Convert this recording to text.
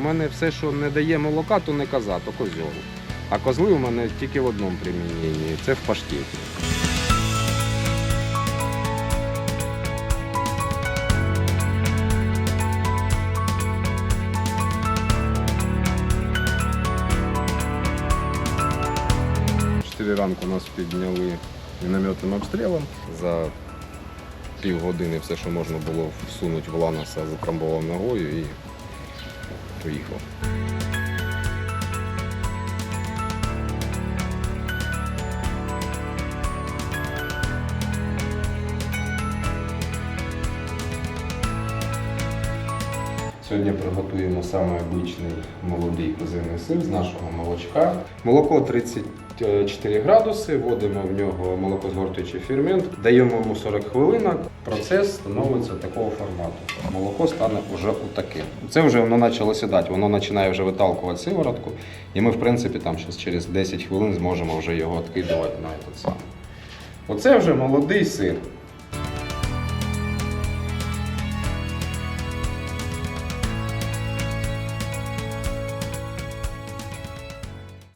У мене все, що не дає молока, то не коза, то козьол. А козли у мене тільки в одному приміненні це в паштеті. Чотири ранку нас підняли мінометним обстрілом. За півгодини все, що можна було всунути в ланоса, затрамбував ногою і поїхав. Сьогодні приготуємо саме молодий козиний сир з нашого молочка. Молоко 34 градуси, вводимо в нього молокозгортуючий фермент, даємо йому 40 хвилинок. Процес становиться такого формату. Молоко стане вже отаким. Це вже воно почало сідати, воно починає вже виталкувати сиворотку, і ми, в принципі, там через 10 хвилин зможемо вже його відкидувати на самий. Оце вже молодий сир.